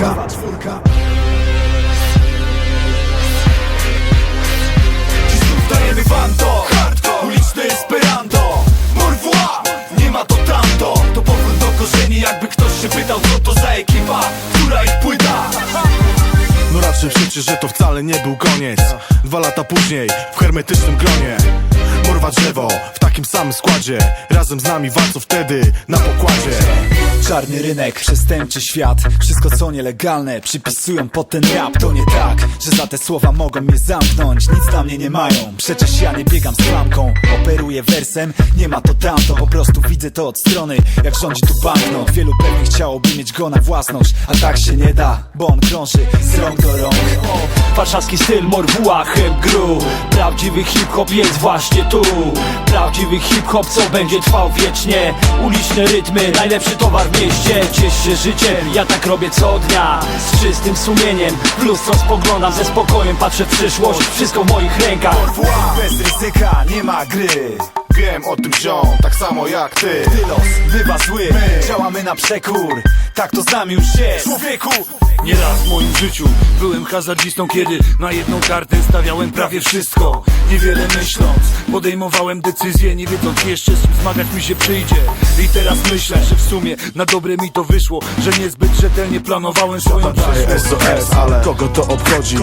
Czwórka. Dziś dajemy wam to Hardcore, uliczny Esperanto. Murwła, nie ma to tamto. To powrót do korzeni, jakby ktoś się pytał Co to za ekipa, która ich płyta. No raczej przecież, że to wcale nie był koniec. Dwa lata później, w hermetycznym gronie Morwa drzewo, w takim samym składzie. Razem z nami walczą wtedy na pokładzie. Czarny rynek, przestępczy świat. Wszystko co nielegalne przypisują pod ten rap. To nie tak, że za te słowa mogą mnie zamknąć. Nic dla mnie nie mają, przecież ja nie biegam z klamką Operuję wersem, nie ma to tamto. Po prostu widzę to od strony, jak rządzi tu banknot. Wielu pewnie chciałoby mieć go na własność A tak się nie da, bo on krąży z rąk do rąk. Warszawski styl, morwuła, hip gru Prawdziwy hip-hop jest właśnie tu Prawdziwy hip-hop, co będzie trwał wiecznie? Uliczne rytmy, najlepszy towar w mieście. Ciesz się życiem, ja tak robię co dnia. Z czystym sumieniem, w lustro spoglądam Ze spokojem patrzę w przyszłość, wszystko w moich rękach. Bez ryzyka nie ma gry. Wiem o tym ziom, tak samo jak ty. Gdy los bywa zły, działamy na przekór Tak to z nami już jest Człowieku, Nieraz w moim życiu byłem hazardzistą, kiedy na jedną kartę stawiałem prawie wszystko. Niewiele myśląc, podejmowałem decyzje, nie wiedząc jeszcze z czym zmagać mi się przyjdzie. I teraz myślę, że w sumie na dobre mi to wyszło, że niezbyt rzetelnie planowałem swoją przyszłość. SOS, ale kogo to obchodzi?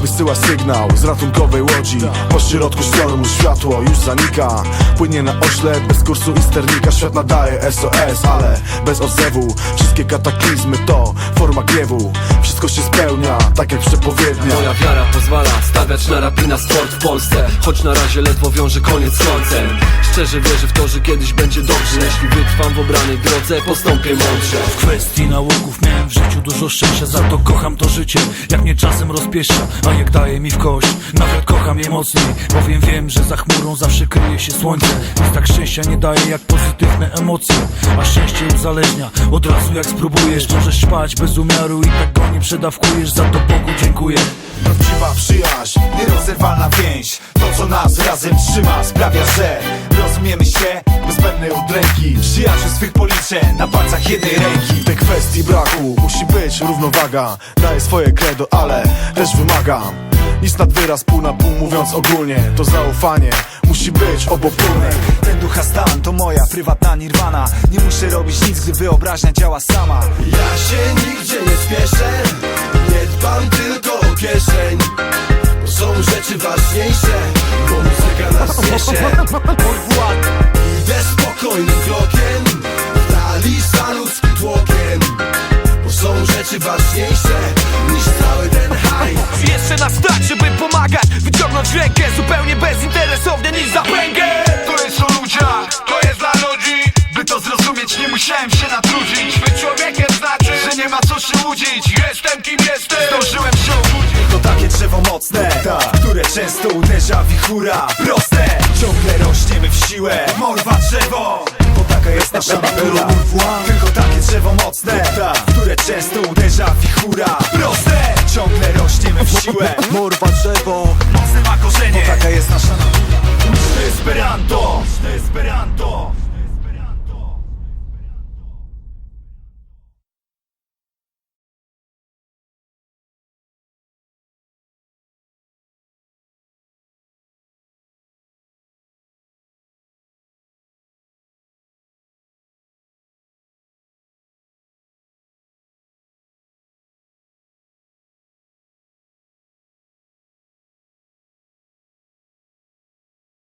Wysyła sygnał z ratunkowej łodzi. Po środku sztormu światło już zanika. Płynie na oślep bez kursu i sternika. Świat nadaje SOS, ale bez odzewu. Wszystkie kataklizmy to forma gniewu. Wszystko się spełnia, tak jak przepowiednia. Moja wiara pozwala stawiać na rapina sport w Polsce. Choć na razie ledwo wiąże koniec z końcem Szczerze wierzę w to, że kiedyś będzie dobrze. Jeśli wytrwam w obranej drodze, postąpię mądrze. W kwestii nałogów miałem w życiu dużo szczęścia Za to kocham to życie, jak mnie czasem rozpieszcza A jak daje mi w kość, nawet kocham je mocniej Bowiem wiem, że za chmurą zawsze kryje się słońce. Więc tak szczęścia nie daje jak pozytywne emocje. A szczęście uzależnia, od razu jak spróbujesz. Możesz spać bez umiaru i tak go nie przedawkujesz. Za to Bogu dziękuję. Prawdziwa przyjaźń Nierozerwalna więź co nas razem trzyma sprawia, że Rozumiemy się bez zbędnej udręki. Przyjaciół swych policzę na palcach jednej ręki. W tej kwestii braku musi być równowaga. Daję swoje credo, ale też wymagam. Nic nad wyraz pół na pół mówiąc ogólnie To zaufanie musi być obopólne. Ten ducha stan to moja prywatna nirwana. Nie muszę robić nic, gdy wyobraźnia działa sama. Ja się nigdzie nie spieszę rzeczy ważniejsze Niż cały ten hajs. Jeszcze nas stać, żeby pomagać Wyciągnąć rękę zupełnie bezinteresownie niż zapęgę. To jest o ludziach, to jest dla ludzi. By to zrozumieć nie musiałem się natrudzić. Być człowiekiem znaczy, że nie ma co się łudzić. Jestem kim jestem, zdążyłem się obudzić. To takie drzewo mocne, które często uderza wichura Proste, ciągle rośniemy w siłę. Morwa drzewo, bo taka jest nasza natura. Tylko drzewo mocne, które często uderza wichura Proste, ciągle rośniemy w siłę. Morwa drzewo. Mocne ma korzenie, bo taka jest nasza natura. Esperanto, Esperanto